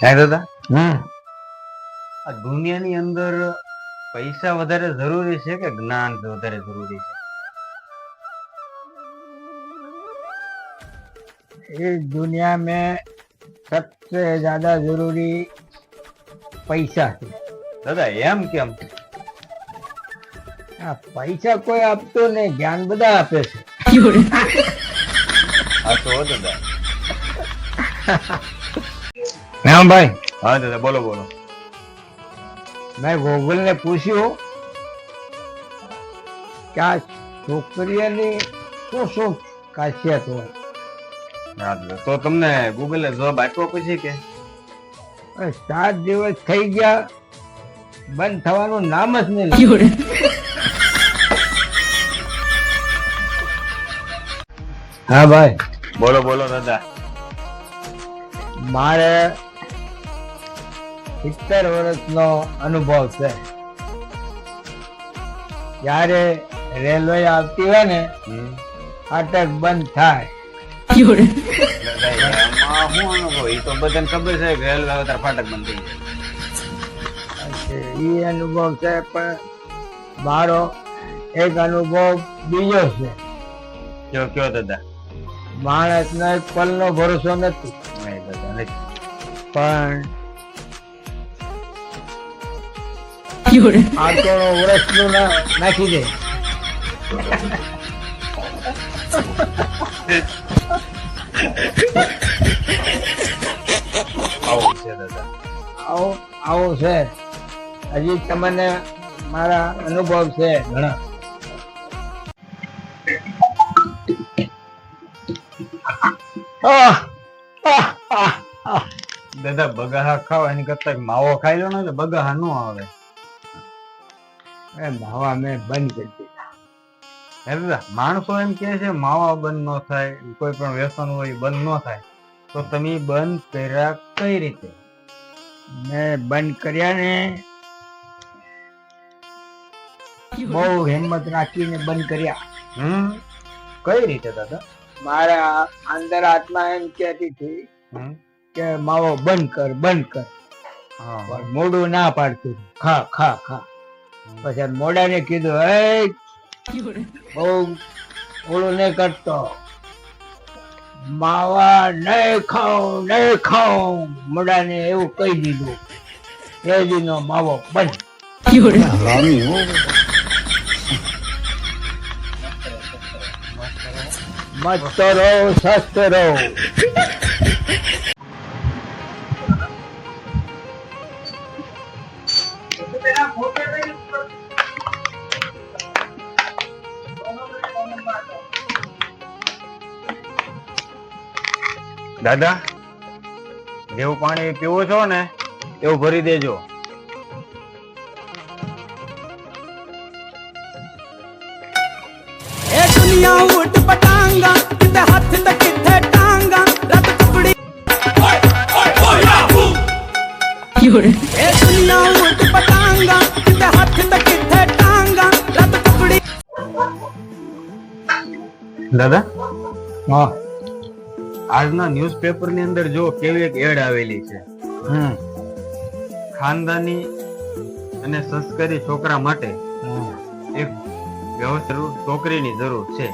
હે દાદા હમ આ દુનિયાની અંદર પૈસા વધારે જરૂરી છે કે જ્ઞાન વધારે જરૂરી છે इस दुनिया में सबसे ज्यादा जरूरी पैसा है દાદા એમ કેમ આ પૈસા કોઈ આપતો ને જ્ઞાન બધા આપે છે હા તો હો દાદા હા ભાઈ? હા દાદા બોલો બોલો. મેં ગોગલ ને પૂછ્યું કે આ છોકરીઓની શું શું ખાસિયત હોય? હા દાદા તો તમને ગૂગલે જવાબ આપ્યો પછી કે? સાત દિવસ થઈ ગયા બંધ થવાનું નામ જ નહીં. હા ભાઈ. બોલો બોલો દાદા. મારે સિત્તેર વર્ષનો અનુભવ છે. જ્યારે રેલવે આવતી હોય ને ફાટક બંધ થાય. અનુભવ? છે પણ મારો એક અનુભવ બીજો છે. કયો કયો દાદા? માણસનો એક પલનો ભરોસો નથી. નહીં વર્ષનું નાખી દે આવો છે દાદા આવું આવું છે. હજી તમને મારા અનુભવ છે ઘણા. દાદા બગાહા ખાવ એની કરતા માવો ખાઈ લો ને બગાહા નો આવે. એ માવા મેં બંધ કરી દીધા. હે દાદા માણસો એમ કહે છે માવા બંધ ન થાય કોઈ પણ વ્યસન હોય બંધ ન થાય. તો તમે બંધ કર્યા કઈ રીતે? મેં બંધ કર્યા ને બહુ હિંમત રાખીને બંધ કર્યા. હમ? કઈ રીતે દાદા? મારા અંદર આત્મા એમ કહેતી હતી કે માવો બંધ કર બંધ કર. હા. પણ ના પાડતું. ખા ખા ખા. પછી મોઢાને કીધું, હે, બહુ ઓળું નહીં કરતો. માવા નહીં ખાઉં નહીં ખાઉં. મોડાને એવું કહી દીધું. એ દીનો માવો બંધ. મસ્ત રહો સ્વસ્થ રહો દાદા જેવું પાણી પીવો છો ને એવું ભરી દેજો ਇਹ ਦੁਨੀਆ ਉਲਟ ਪਟਾਂਗਾ ਕਿਤੇ ਹੱਥ ਤੇ ਕਿੱਥੇ ਟਾਂਗਾ ਰੱਤ ਟੁਕੜੀ ਇਹ ਦੁਨੀਆ ਉਲਟ ਪਟਾਂਗਾ ਕਿਤੇ ਹੱਥ ਤੇ ਕਿੱਥੇ ਟਾਂਗਾ ਰੱਤ ਟੁਕੜੀ દાદા હા આજના ન્યૂઝપેપરની અંદર જો કેવી એક એડ આવેલી છે. ખાનદાની અને સંસ્કારી છોકરા માટે એક વ્યવસ્થિત છોકરીની જરૂર છે.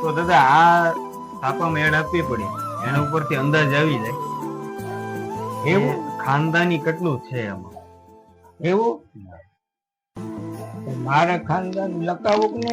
તો દાદા આ છાપામાં એડ આપવી પડી. એના ઉપરથી અંદાજ આવી જાય. એવું ખાનદાની કેટલું છે એમાં એવું? મારા ખાનદાન લકાવું કે